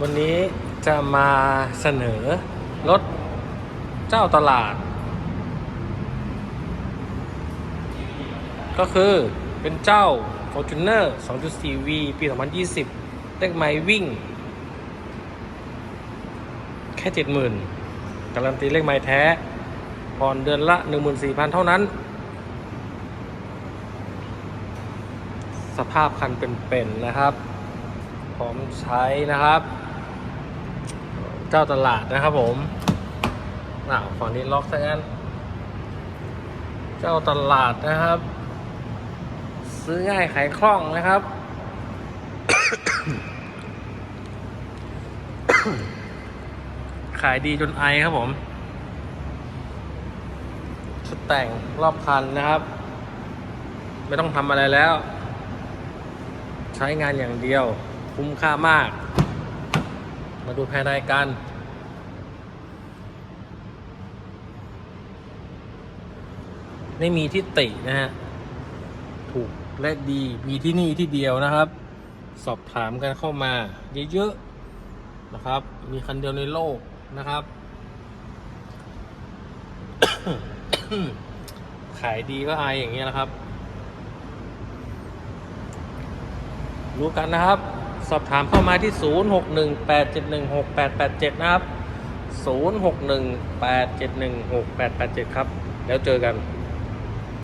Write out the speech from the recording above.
วันนี้จะมาเสนอรถเจ้าตลาด ก็คือเป็นเจ้า Fortuner 2.4V ปี 2020 เลขไม้วิ่ง แค่ 70,000 การันตีเลขไม้แท้ ผ่อนเดือนละ 14,000 เท่านั้น สภาพคันเป็นๆนะครับ พร้อมใช้นะครับ เจ้าตลาดนะครับผมอ่าฝั่งนี้ล็อกซะงั้น เจ้าตลาดนะครับ ซื้อง่ายขายคล่องนะครับ ขายดีจนไอครับผม ชุดแต่งรอบคันนะครับ ไม่ต้องทำอะไรแล้ว ใช้งานอย่างเดียว คุ้มค่ามาก มาดูภายในกันไม่มีที่ตินะฮะ ถูกและดีมีที่นี่ที่เดียวนะครับ สอบถามกันเข้ามาเยอะๆนะครับ มีคันเดียวในโลกนะครับ ขายดีก็อายอย่างเงี้ยนะครับ รู้กันนะครับ สอบถามเข้ามาที่ 0618716887 นะครับ 0618716887 ครับ แล้วเจอกัน